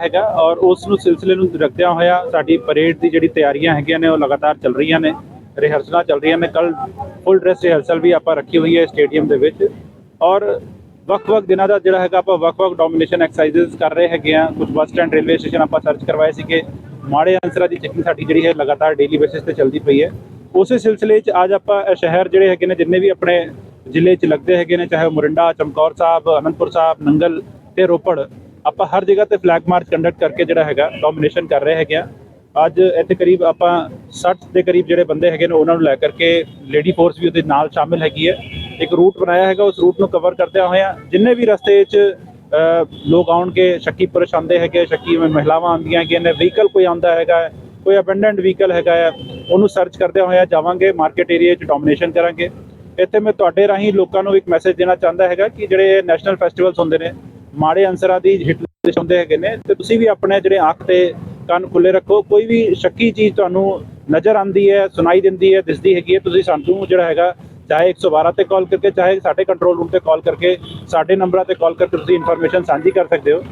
ਹੈਗਾ ਔਰ ਉਸ ਨੂੰ ਸਿਲਸਿਲੇ ਨੂੰ ਰੱਖਦਿਆਂ ਹੋਇਆ ਸਾਡੀ ਪਰੇਡ ਦੀ ਜਿਹੜੀ ਤਿਆਰੀਆਂ ਹੈਗੀਆਂ ਨੇ ਉਹ ਲਗਾਤਾਰ ਚੱਲ ਰਹੀਆਂ ਨੇ, ਰਿਹਰਸਲਾਂ ਚੱਲ ਰਹੀਆਂ ਨੇ ਕੱਲ ਫੁੱਲ ਡਰੈਸ ਰਿਹਰਸਲ ਵੀ ਆਪਾਂ ਰੱਖੀ ਹੋਈ ਹੈ ਸਟੇਡੀਅਮ ਦੇ ਵਿੱਚ ਔਰ ਵੱਖ-ਵੱਖ ਦਿਨਾਂ ਦਾ ਜਿਹੜਾ ਹੈਗਾ ਆਪਾਂ ਵੱਖ-ਵੱਖ ਡੋਮੀਨੇਸ਼ਨ ਐਕਸਰਸਾਈਜ਼ਸ ਕਰ ਰਹੇ ਹੈਗੇ ਆ ਕੁਝ ਬੱਸ ਸਟੈਂਡ ਰੇਲਵੇ ਸਟੇਸ਼ਨ ਆਪਾਂ ਸਰਚ ਕਰਵਾਏ ਸੀਗੇ। ਮਾੜੇ ਅੰਸਰਾਂ ਦੀ ਚੈਕਿੰਗ ਸਾਡੀ ਜਿਹੜੀ ਹੈ ਲਗਾਤਾਰ ਡੇਲੀ ਬੇਸਿਸ ਤੇ ਚੱਲਦੀ ਪਈ ਹੈ। ਉਸੇ ਸਿਲਸਿਲੇ 'ਚ ਅੱਜ ਆਪਾਂ ਸ਼ਹਿਰ ਜਿਹੜੇ ਹੈਗੇ ਨੇ, ਜਿੰਨੇ ਵੀ ਆਪਣੇ ਜ਼ਿਲ੍ਹੇ 'ਚ ਲੱਗਦੇ ਹੈਗੇ ਨੇ, ਚਾਹੇ ਉਹ ਮੋਰਿੰਡਾ, ਚਮਕੌਰ ਸਾਹਿਬ, ਅਨੰਦਪੁਰ ਸਾਹਿਬ, ਨੰਗਲ ਤੇ ਰੋਪੜ ਆਪਾਂ ਹਰ ਜਗ੍ਹਾ ਤੇ ਫਲੈਗ ਮਾਰਚ ਕੰਡਕਟ ਕਰਕੇ ਜਿਹੜਾ ਹੈਗਾ ਡੋਮੀਨੇਸ਼ਨ ਕਰ ਰਹੇ ਹੈਗੇ ਆ। ਅੱਜ ਇੱਥੇ ਕਰੀਬ ਆਪਾਂ 60 ਦੇ ਕਰੀਬ ਜਿਹੜੇ ਬੰਦੇ ਹੈਗੇ ਨੇ, ਉਹਨਾਂ ਨੂੰ ਲੈ ਕਰਕੇ ਲੇਡੀ ਫੋਰਸ ਵੀ ਉਹਦੇ ਨਾਲ ਸ਼ਾਮਿਲ ਹੈਗੀ ਹੈ। ਇੱਕ ਰੂਟ ਬਣਾਇਆ ਹੈਗਾ, ਉਸ ਰੂਟ ਨੂੰ ਕਵਰ ਕਰਦਿਆਂ ਹੋਇਆ ਜਿੰਨੇ ਵੀ ਰਸਤੇ 'ਚ ਲੋਕ ਆਉਣਗੇ, ਸ਼ੱਕੀ ਪੁਰਸ਼ ਆਉਂਦੇ ਹੈਗੇ, ਸ਼ੱਕੀ ਮਹਿਲਾਵਾਂ ਆਉਂਦੀਆਂ ਹੈਗੀਆਂ ਨੇ ਵਹੀਕਲ ਕੋਈ ਆਉਂਦਾ ਹੈਗਾ, ਕੋਈ ਅਬੈਂਡਨਡ ਵਹੀਕਲ ਹੈਗਾ ਹੈ ਉਹਨੂੰ ਸਰਚ ਕਰਦਿਆਂ ਹੋਇਆ ਜਾਵਾਂਗੇ ਮਾਰਕੀਟ ਏਰੀਆ 'ਚ ਡੋਮੀਨੇਸ਼ਨ ਕਰਾਂਗੇ। ਇੱਥੇ ਮੈਂ ਤੁਹਾਡੇ ਰਾਹੀਂ ਲੋਕਾਂ ਨੂੰ ਇੱਕ ਮੈਸੇਜ ਦੇਣਾ ਚਾਹੁੰਦਾ ਹੈਗਾ ਕਿ ਜਿਹੜੇ ਨੈਸ਼ਨਲ ਫੈਸਟੀਵਲਸ ਹੁੰਦੇ ਨੇ ਮਾੜੇ ਅੰਸਰਾਂ ਦੀ ਹਿੱਟ ਲਿਸਟ ਹੁੰਦੇ ਹੈਗੇ ਨੇ ਤੇ ਤੁਸੀਂ ਵੀ ਆਪਣੇ ਜਿਹੜੇ ਅੱਖ ਤੇ ਕੰਨ ਖੁੱਲੇ ਰੱਖੋ। ਕੋਈ ਵੀ ਸ਼ੱਕੀ ਚੀਜ਼ ਤੁਹਾਨੂੰ ਨਜ਼ਰ ਆਂਦੀ ਹੈ, ਸੁਣਾਈ ਦਿੰਦੀ ਹੈ, ਦਿਸਦੀ ਹੈਗੀ ਹੈ, ਤੁਸੀਂ ਸਾਨੂੰ ਜਿਹੜਾ ਹੈਗਾ ਚਾਹੇ 112 ਤੇ ਕਾਲ ਕਰਕੇ, ਚਾਹੇ ਸਾਡੇ ਕੰਟਰੋਲ ਰੂਮ ਤੇ ਕਾਲ ਕਰਕੇ, ਸਾਡੇ ਨੰਬਰਾਂ ਤੇ ਕਾਲ ਕਰਕੇ ਤੁਸੀਂ ਇਨਫੋਰਮੇਸ਼ਨ ਸਾਂਝੀ ਕਰ ਸਕਦੇ ਹੋ।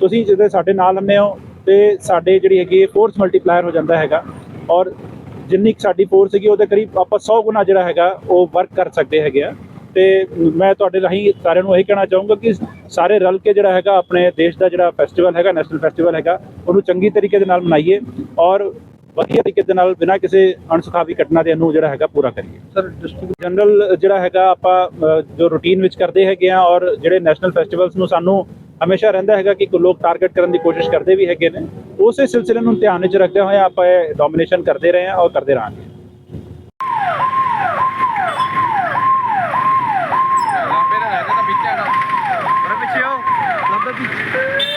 ਤੁਸੀਂ ਜਦੋਂ ਸਾਡੇ ਨਾਲ ਆਉਂਦੇ ਹੋ ਤੇ ਸਾਡੇ ਜਿਹੜੀ ਹੈਗੀ ਫੋਰਸ ਮਲਟੀਪਲਾਇਰ ਹੋ ਜਾਂਦਾ ਹੈਗਾ ਔਰ ਜਿੰਨੀ ਕੁ ਸਾਡੀ ਫੋਰਸ ਹੈਗੀ ਉਹਦੇ ਕਰੀਬ ਆਪਾਂ 100 ਗੁਣਾ ਜਿਹੜਾ ਹੈਗਾ ਉਹ ਵਰਕ ਕਰ ਸਕਦੇ ਹੈਗੇ ਆ। ਤੇ ਮੈਂ ਤੁਹਾਡੇ ਰਾਹੀਂ ਸਾਰਿਆਂ ਨੂੰ ਇਹੀ ਕਹਿਣਾ ਚਾਹੂੰਗਾ ਕਿ ਸਾਰੇ ਰਲ ਕੇ ਜਿਹੜਾ ਹੈਗਾ ਆਪਣੇ ਦੇਸ਼ ਦਾ ਜਿਹੜਾ ਫੈਸਟੀਵਲ ਹੈਗਾ ਨੈਸ਼ਨਲ ਫੈਸਟੀਵਲ ਹੈਗਾ ਉਹਨੂੰ ਚੰਗੀ ਤਰੀਕੇ ਦੇ ਨਾਲ ਮਨਾਈਏ ਔਰ ਵਧੀਆ ਤਰੀਕੇ ਦੇ ਨਾਲ ਬਿਨਾਂ ਕਿਸੇ ਅਣਸੁਖਾਵੀ ਘਟਨਾ ਦੇ ਨੂੰ ਜਿਹੜਾ ਹੈਗਾ ਪੂਰਾ ਕਰੀਏ। ਸਰ ਡਿਸਟ੍ਰਿਕਟ ਜਨਰਲ ਜਿਹੜਾ ਹੈਗਾ ਆਪਾਂ ਜੋ ਰੂਟੀਨ ਵਿੱਚ ਕਰਦੇ ਹੈਗੇ ਆ ਔਰ ਜਿਹੜੇ ਨੈਸ਼ਨਲ ਫੈਸਟੀਵਲਸ ਨੂੰ ਸਾਨੂੰ ਹਮੇਸ਼ਾ ਰਹਿੰਦਾ ਹੈਗਾ ਕਿ ਲੋਕ ਟਾਰਗੇਟ ਕਰਨ ਦੀ ਕੋਸ਼ਿਸ਼ ਕਰਦੇ ਵੀ ਹੈਗੇ ਨੇ ਉਸੇ ਸਿਲਸਿਲੇ ਨੂੰ ਧਿਆਨ ਵਿੱਚ ਰੱਖਦੇ ਹੋਏ ਆਪਾਂ ਇਹ ਡੋਮੀਨੇਸ਼ਨ ਕਰਦੇ ਰਹੇ ਹਾਂ ਔਰ ਕਰਦੇ ਰਹਾਂਗੇ ਲਾਂਬੇ ਦਾ ਰਹਿਦਾ ਤਾਂ ਵਿੱਚ ਆਣਾ ਬੜਾ ਪਿੱਛੇ ਹੋ ਲੱਭਦਾ ਸੀ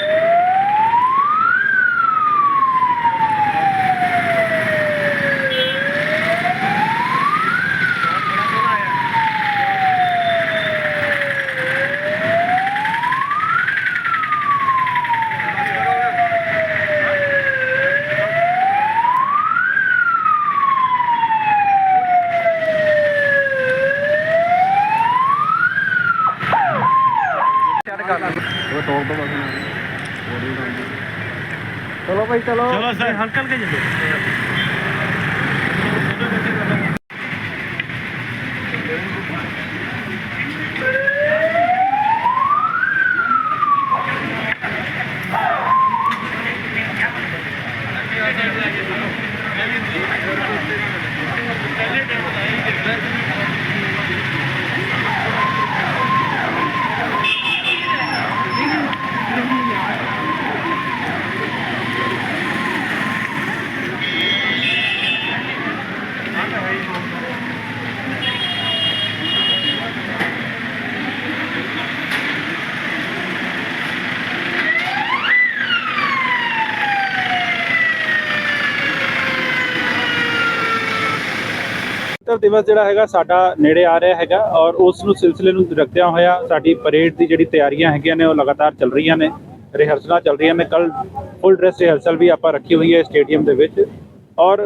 ਉਹ ਤੋੜ ਦੋ ਬਸ ਚਲੋ ਭਾਈ ਚਲੋ ਚਲੋ ਸਰ ਹਲਕਾ ਹਲਕਾ ਚੱਲੋ ਗਣਤੰਤਰ ਦਿਵਸ ਜਿਹੜਾ ਹੈਗਾ ਸਾਡਾ ਨੇੜੇ ਆ ਰਿਹਾ ਹੈਗਾ ਔਰ ਉਸ ਨੂੰ ਸਿਲਸਿਲੇ ਨੂੰ ਰੱਖਦਿਆਂ ਹੋਇਆ ਸਾਡੀ ਪਰੇਡ ਦੀ ਜਿਹੜੀ ਤਿਆਰੀਆਂ ਹੈਗੀਆਂ ਨੇ ਉਹ ਲਗਾਤਾਰ ਚੱਲ ਰਹੀਆਂ ਨੇ, ਰਿਹਰਸਲਾਂ ਚੱਲ ਰਹੀਆਂ ਨੇ। ਕੱਲ ਫੁੱਲ ਡਰੈਸ ਰਿਹਰਸਲ ਵੀ ਆਪਾਂ ਰੱਖੀ ਹੋਈ ਹੈ ਸਟੇਡੀਅਮ ਦੇ ਵਿੱਚ ਔਰ